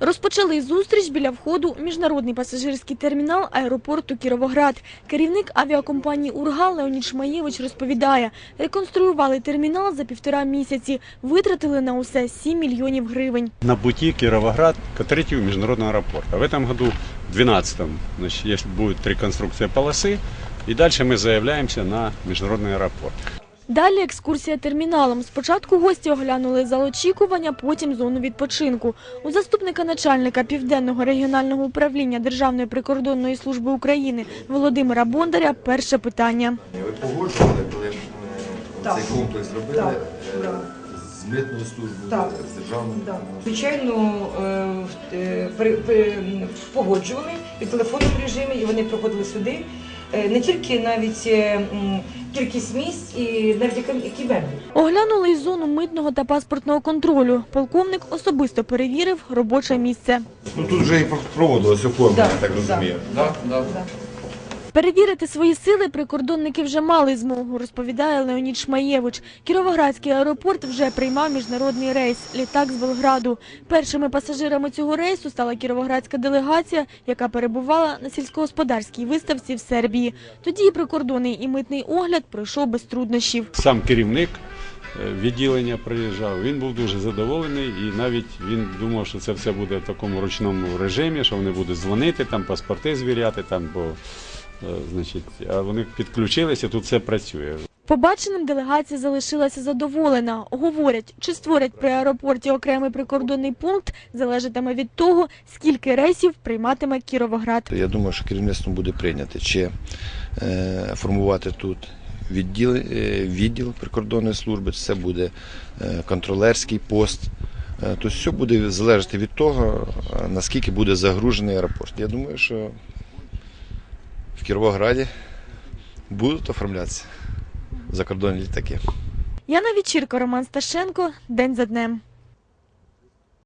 Розпочали зустріч біля входу у міжнародний пасажирський термінал аеропорту Кіровоград. Керівник авіакомпанії «Ургал» Леонід Шмаєвич розповідає, реконструювали термінал за півтора місяці, витратили на усе 7 мільйонів гривень. на пути Кировоград к открытию международного аэропорта. В этом году, в 2012, значит, если будет реконструкция полосы, и дальше мы заявляемся на международный аэропорт. Далі екскурсія терміналом. Спочатку гості оглянули зал очікування, потім зону відпочинку. У заступника начальника Південного регіонального управління Державної прикордонної служби України Володимира Бондаря перше питання. Ви погоджували, коли е, цей комплекс робили Так, е, з митною службою, Так. з державною? Звичайно, е, е, погоджували і в телефонному режимі, і вони приходили сюди. Е, Не тільки навіть е, кількість місць і навіть які- меблі. Оглянули й зону митного та паспортного контролю. Полковник особисто перевірив робоче місце. Ну тут вже і проводилось оформлення, Да, я так да. розумію. Да, да. Да. Перевірити свої сили прикордонники вже мали змогу, розповідає Леонід Шмаєвич. Кіровоградський аеропорт вже приймав міжнародний рейс – літак з Белграду. Першими пасажирами цього рейсу стала кіровоградська делегація, яка перебувала на сільськогосподарській виставці в Сербії. Тоді прикордонний і митний огляд пройшов без труднощів. Сам керівник е, відділення приїжджав. Він був дуже задоволений і навіть він думав, що це все буде в такому ручному режимі, що вони будуть дзвонити, там паспорти звіряти, там, бо, значить, а вони підключилися, тут все працює. Побаченим делегація залишилася задоволена. Говорять, чи створять при аеропорті окремий прикордонний пункт, залежатиме від того, скільки рейсів прийматиме Кіровоград. Я думаю, що керівництвом буде прийняти, чи е, формувати тут відділ, е, відділ прикордонної служби, чи це буде е, контролерський пост. Е, Тобто все буде залежати від того, е, наскільки буде загружений аеропорт. Я думаю, що Кіровограді будуть оформлятися закордонні літаки. Яна Вечірко, Роман Сташенко. День за днем.